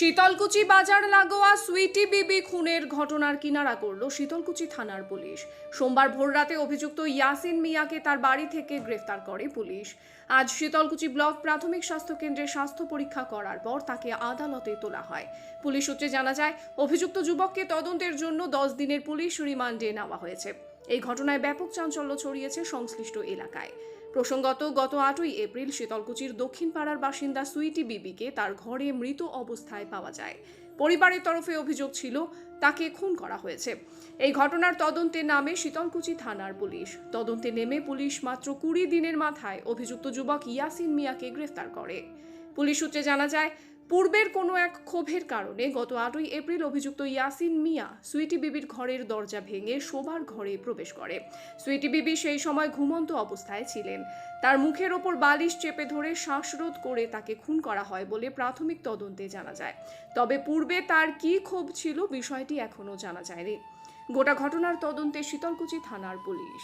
শীতলকুচি বাজার লাগোয়া সুইটি বিবি খুনের ঘটনার কিনারা করল শীতলকুচি থানার পুলিশ। সোমবার ভোররাতে অভিযুক্ত ইয়াসিন মিয়াকে তার বাড়ি থেকে গ্রেফতার করে পুলিশ। আজ শীতলকুচি ব্লক প্রাথমিক স্বাস্থ্য কেন্দ্রে স্বাস্থ্য পরীক্ষা করার পর তাকে আদালতে তোলা হয়। পুলিশ সূত্রে জানা যায়, অভিযুক্ত যুবককে তদন্তের জন্য দশ দিনের পুলিশ রিমান্ডে নেওয়া হয়েছে। এই ঘটনায় ব্যাপক চাঞ্চল্য ছড়িয়েছে সংশ্লিষ্ট এলাকায়। প্রসঙ্গত, গত আটই এপ্রিল শীতলকুচির দক্ষিণ পাড়ার বাসিন্দা সুইটি বিবিকে তার ঘরে মৃত অবস্থায় পাওয়া যায়। পরিবারের তরফে অভিযোগ ছিল, তাকে খুন করা হয়েছে। এই ঘটনার তদন্তে নামে শীতলকুচি থানার পুলিশ। তদন্তে নেমে পুলিশ মাত্র কুড়ি দিনের মাথায় অভিযুক্ত যুবক ইয়াসিন মিয়াকে গ্রেফতার করে। পুলিশ সূত্রে জানা যায় পূর্বের কোনো এক ক্ষোভের কারণে গত আটই এপ্রিল অভিযুক্ত ইয়াসিন মিয়া সুইটি বিবির ঘরের দরজা ভেঙে শোবার ঘরে প্রবেশ করে। সুইটি বিবি সেই সময় ঘুমন্ত অবস্থায় ছিলেন। তার মুখের ওপর বালিশ চেপে ধরে শ্বাসরোধ করে তাকে খুন করা হয় বলে প্রাথমিক তদন্তে জানা যায়। তবে পূর্বে তার কী ক্ষোভ ছিল বিষয়টি এখনও জানা যায়নি। গোটা ঘটনার তদন্তে শীতলকুচি থানার পুলিশ।